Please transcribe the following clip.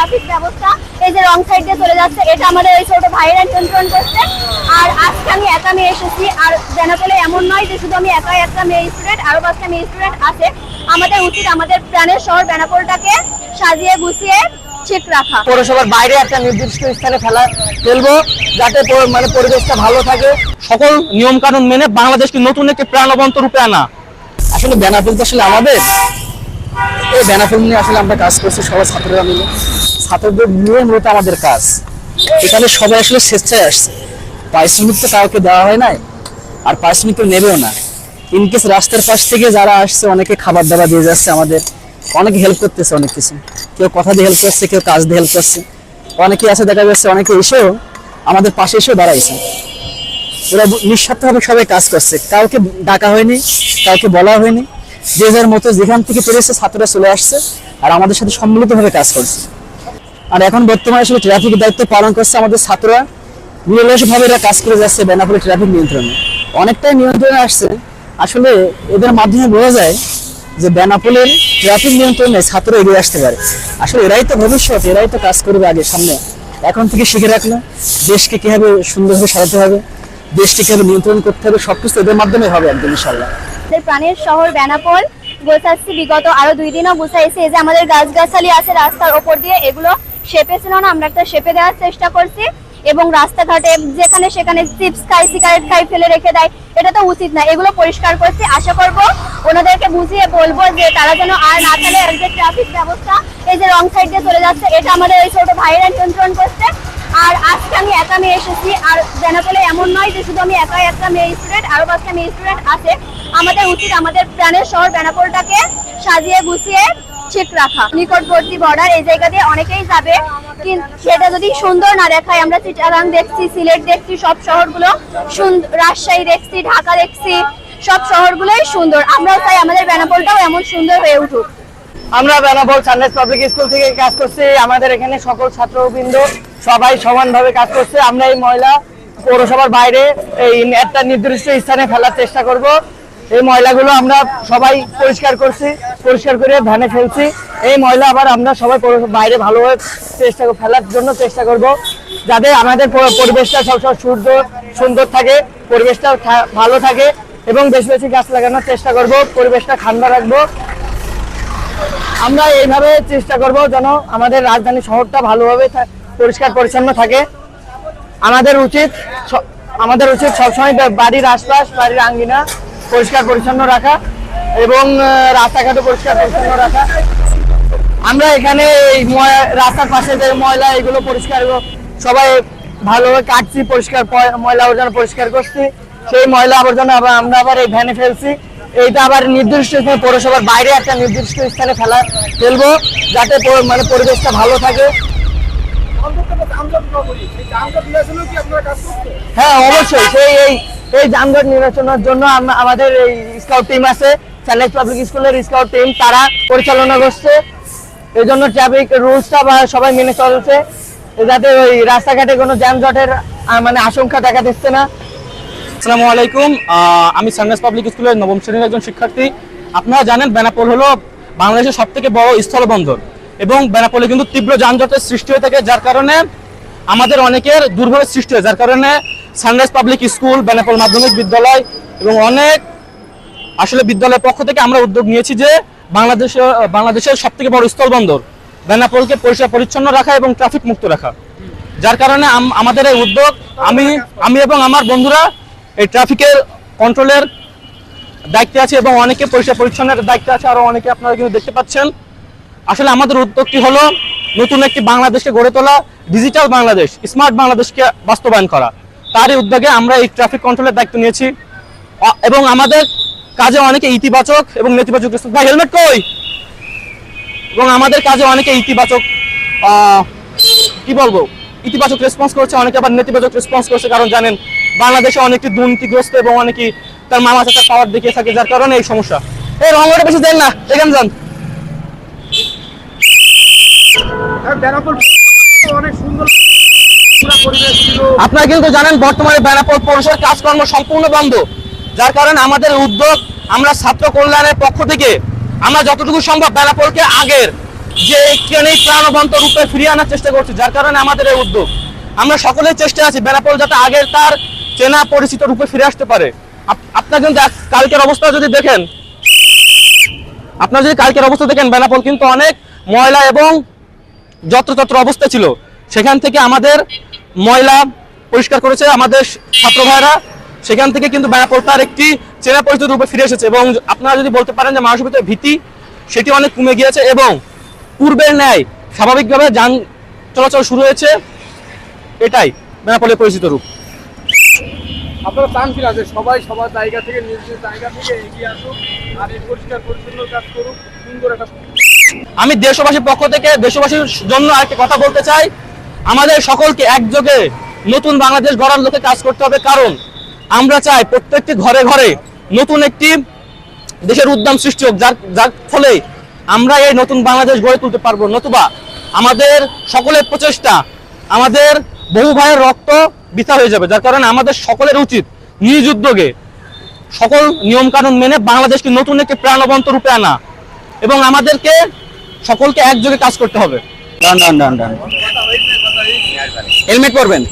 Traffic ব্যবস্থা, এই যে রং সাইড দিয়ে চলে যাচ্ছে, এটা আমাদের এই ছোট ভাইরা নিয়ন্ত্রণ করছে। আর আজকে আমি একা মেয়ে এসেছি, আর বেনাপোলে এমন নয় যে শুধু আমি একাই একটা মেয়ে স্টুডেন্ট আরও পাঁচটা মেয়ে স্টুডেন্ট আছে। আমাদের উচিত আমাদের প্রাণের শহর বেনাপোলটাকে সাজিয়ে গুছিয়ে ঠিক রাখা। পৌরসভার বাইরে একটা নির্দিষ্ট স্থানে ফেলা ফেলব যাতে মানে পরিবেশটা ভালো থাকে। সকল নিয়ম কানুন মেনে বাংলাদেশকে নতুন একটি প্রাণবন্ত রূপে আনা। আসলে বেনাফুল তো আসলে আমাদের। এই বেনাফুল নিয়ে আসলে আমরা কাজ করছি সবাই ছাত্ররা মিলে। ছাত্রদের নিয়ে মূলত আমাদের কাজ। এখানে সবাই আসলে স্বেচ্ছায় আসছে। পারিশ্রমিক তো কাউকে দেওয়া হয় নাই, আর পারিশ্রমিক তো নেবেও না। ইনকেস রাস্তার পাশ থেকে যারা আসছে, অনেকে খাবার দাবার দিয়ে যাচ্ছে আমাদের। অনেকে হেল্প করতেছে অনেক কিছু। কেউ কথা দিয়ে হেল্প করছে, কেউ কাজ দিয়ে হেল্প করছে। অনেকে আছে, দেখা যাচ্ছে অনেকে এসেও আমাদের পাশে এসেও দাঁড়াইছে। ওরা নিঃস্বার্থভাবে সবাই কাজ করছে। কাউকে ডাকা হয়নি, কাউকে বলা হয়নি। যে যার মতো যেখান থেকে পেরেছে ছাত্ররা চলে আসছে, আর আমাদের সাথে সম্মিলিতভাবে কাজ করছে। আর এখন বর্তমানে আসলে ট্রাফিক দায়িত্ব পালন করছে আমাদের ছাত্ররা। নিরলসভাবে এরা কাজ করে যাচ্ছে বেনাপুরে ট্রাফিক নিয়ন্ত্রণে। অনেকটাই নিয়ন্ত্রণে আসছে। আসলে এদের মাধ্যমে বোঝা যায় যে বেনাপোলের ট্রাফিক নিয়ন্ত্রণে ছাত্র এগিয়ে আসতে পারে। আসলে এরাই তো ভবিষ্যৎ, এরাই তো কাজ করবে আগে, সামনে। এখন থেকে শিখে রাখল, দেশকে কীভাবে সুন্দরভাবে সাজাতে হবে, দেশকে কীভাবে নিয়ন্ত্রণ করতে হবে সব কিছু এদের মাধ্যমে হবে একদম ইনশাল্লাহ প্রাণের শহর বেনাপোল গোছাচ্ছি বিগত আরও দুই দিনও গুছাইছি। যে আমাদের গাছগাছালি আছে রাস্তার ওপর দিয়ে, এগুলো শেপে ছিল না, আমরা একটা শেপে দেওয়ার চেষ্টা করছি এবং রাস্তাঘাটে যেখানে সেখানে চিপস খাই সিগারেট খাই ফেলে রেখে দেয়, এটা তো উচিত না। এগুলো পরিষ্কার করছি। আশা করব ওনাদেরকে বুঝিয়ে বলব যে তারা যেন আর না ফেলে আর যে ট্রাফিক ব্যবস্থা এই যে রং সাইড দিয়ে চলে যাচ্ছে, এটা আমাদের এই ছোট ভাইরা নিয়ন্ত্রণ করছে। আর আজকে আমি একা মেয়ে এসেছি, আর বেনাপোলে এমন নয় যে শুধু আমি একাই একটা মেয়ে স্টুডেন্ট আরও পাঁচটা মেয়ে স্টুডেন্ট আছে। আমাদের উচিত আমাদের প্রাণের শহর বেনাপোলটাকে সাজিয়ে গুছিয়ে ঠিক রাখা। নিকটবর্তী বর্ডার এই জায়গা দিয়ে অনেকেই যাবে। সেটা যদি সুন্দর না দেখায়, আমরা চিটাগাং দেখছি, সিলেট দেখছি, সব শহরগুলো রাজশাহী দেখছি, ঢাকা দেখছি, সব শহরগুলোই সুন্দর। আমরাও চাই আমাদের বেনাপোলটাও এমন সুন্দর হয়ে উঠুক। আমরা বেনাপোল সানরাইজ পাবলিক স্কুল থেকে কাজ করছি। আমাদের এখানে সকল ছাত্রবৃন্দ সবাই সমানভাবে কাজ করছে। আমরা এই ময়লা পৌরসভার বাইরে এই একটা নির্দিষ্ট স্থানে ফেলার চেষ্টা করব। এই ময়লাগুলো আমরা সবাই পরিষ্কার করছি, পরিষ্কার করে ভ্যানে ফেলছি। এই ময়লা আবার আমরা সবাই বাইরে ভালোভাবে চেষ্টা ফেলার জন্য চেষ্টা করব, যাতে আমাদের পরিবেশটা সবসময় সুন্দর সুন্দর থাকে, পরিবেশটা ভালো থাকে, এবং বেশি বেশি গাছ লাগানোর চেষ্টা করব, পরিবেশটা ঠান্ডা রাখব। আমরা এইভাবে চেষ্টা করব যেন আমাদের রাজধানী শহরটা ভালোভাবে পরিষ্কার পরিচ্ছন্ন থাকে। আমাদের উচিত আমাদের উচিত সবসময় বাড়ির আশপাশ, বাড়ির আঙ্গিনা পরিষ্কার পরিচ্ছন্ন রাখা এবং রাস্তাঘাটও পরিষ্কার পরিচ্ছন্ন রাখা। আমরা এখানে এই রাস্তার পাশে যে ময়লা এগুলো পরিষ্কার সবাই ভালোভাবে কাটছি পরিষ্কার ময়লা আবর্জনা পরিষ্কার করছি। সেই ময়লা আবর্জনা আবার আমরা আবার এই ভ্যানে ফেলছি। এইটা আবার নির্দিষ্ট স্থানে পৌরসভার বাইরে একটা নির্দিষ্ট স্থানে ফেলা ফেলব যাতে মানে পরিবেশটা ভালো থাকে। হ্যাঁ অবশ্যই। সেই এই এই যানজট নির্বাচনের জন্য আমাদের এই স্কাউট টিম আছে সানরাইজ পাবলিক স্কুলের স্কাউট টিম তারা পরিচালনা করছে। এই জন্য ট্রাফিক রুলসটা বা সবাই মেনে চলছে। যাতে ওই রাস্তাঘাটে কোনো যানজটের মানে আশঙ্কা দেখা দিচ্ছে না। আসসালামু আলাইকুম। আমি সানরাইজ পাবলিক স্কুলের নবম শ্রেণির একজন শিক্ষার্থী। আপনারা জানেন, বেনাপোল হলো বাংলাদেশের সব থেকে বড় স্থলবন্দর এবং বেনাপোলে কিন্তু তীব্র যানজটের সৃষ্টি হয়ে থাকে, যার কারণে আমাদের অনেকের দুর্ভোগের সৃষ্টি হয়, যার কারণে সানরাইজ পাবলিক স্কুল, বেনাপোল মাধ্যমিক বিদ্যালয় এবং অনেক আসলে বিদ্যালয়ের পক্ষ থেকে আমরা উদ্যোগ নিয়েছি যে বাংলাদেশে বাংলাদেশের সব থেকে বড় স্থলবন্দর বেনাপোলকে পরিষ্কার পরিচ্ছন্ন রাখা এবং ট্রাফিক মুক্ত রাখা। যার কারণে আমাদের এই উদ্যোগ, আমি আমি এবং আমার বন্ধুরা এই ট্রাফিকের কন্ট্রোলের দায়িত্বে আছে এবং অনেকে পরিষ্কার পরিচ্ছন্নের দায়িত্বে আছে, আরও অনেকে আপনারা কিন্তু দেখতে পাচ্ছেন। আসলে আমাদের উদ্যোগটি হলো নতুন একটি বাংলাদেশকে গড়ে তোলা, ডিজিটাল বাংলাদেশ, স্মার্ট বাংলাদেশকে বাস্তবায়ন করা। তারই উদ্যোগে আমরা এই ট্রাফিক কন্ট্রোলের দায়িত্ব নিয়েছি। এবং আমাদের কাজে অনেকে ইতিবাচক এবং নেতিবাচক ভাই হেলমেট কই? এবং আমাদের কাজে অনেকে ইতিবাচক কি বলব? ইতিবাচক রেসপন্স করছে, অনেকে আবার নেতিবাচক রেসপন্স করছে। কারণ জানেন, বাংলাদেশে অনেকটি দুর্নীতিগ্রস্ত এবং অনেকেই তার মামা চাচার পাওয়ার দেখিয়ে থাকে, যার কারণে এই সমস্যা। এই রঙটা বেশি দেন না দেখেন যান। অনেক সুন্দর আপনারা কিন্তু জানেন বর্তমানে বেনাপোল পৌরসভার কাজকর্ম সম্পূর্ণ বন্ধ। যার কারণে আমাদের উদ্যোগ, আমরা ছাত্র কল্যাণের পক্ষ থেকে আমরা যতটুকু সম্ভব বেনাপোলকে আগের যে একটুখানি প্রাণবন্ত রূপে ফিরিয়ে আনার চেষ্টা করছি, যার কারণে আমাদের এই উদ্যোগ। আমরা সকলেই চেষ্টা আছি বেনাপোল যাতে আগের তার চেনা পরিচিত রূপে ফিরে আসতে পারে। আপ- আপনার কিন্তু কালকের অবস্থা যদি দেখেন, আপনার যদি কালকের অবস্থা দেখেন, বেনাপোল কিন্তু অনেক ময়লা এবং যত্রতত্র অবস্থা ছিল। সেখান থেকে আমাদের ময়লা পরিষ্কার করেছে আমাদের ছাত্র ভাইরা। সেখান থেকে কিন্তু বেনাপোল তার একটি চেনা পরিচিত রূপে ফিরে এসেছে এবং আপনারা যদি বলতে পারেন যে মানুষের ভিতরে ভীতি সেটি অনেক কমে গিয়েছে এবং পূর্বের ন্যায় স্বাভাবিকভাবে যান চলাচল শুরু হয়েছে। এটাই বেনাপোলের পরিচিত রূপ। আপনারা চান কিনা যে সবাই সবার জায়গা থেকে নিজ নিজ জায়গা থেকে এগিয়ে আসুক আর এই পরিষ্কার পরিচ্ছন্ন কাজ করুক সুন্দর একটা আমি দেশবাসীর পক্ষ থেকে দেশবাসীর জন্য আরেকটা কথা বলতে চাই। আমাদের সকলকে একযোগে নতুন বাংলাদেশ গড়ার লোকে কাজ করতে হবে। কারণ আমরা চাই প্রত্যেকটি ঘরে ঘরে নতুন একটি দেশের উদ্যম সৃষ্টি হোক। যার যার ফলে আমরা এই নতুন বাংলাদেশ গড়ে তুলতে পারব। নতুবা আমাদের সকলের প্রচেষ্টা, আমাদের বহু ভাইয়ের রক্ত বৃথা হয়ে যাবে। যার কারণে আমাদের সকলের উচিত নিজ উদ্যোগে সকল নিয়ম কানুন মেনে বাংলাদেশকে নতুন একটি প্রাণবন্ত রূপে আনা এবং আমাদেরকে সকলকে একযোগে কাজ করতে হবে। ডান ডান ডান ডান হেলমেট পরবেন?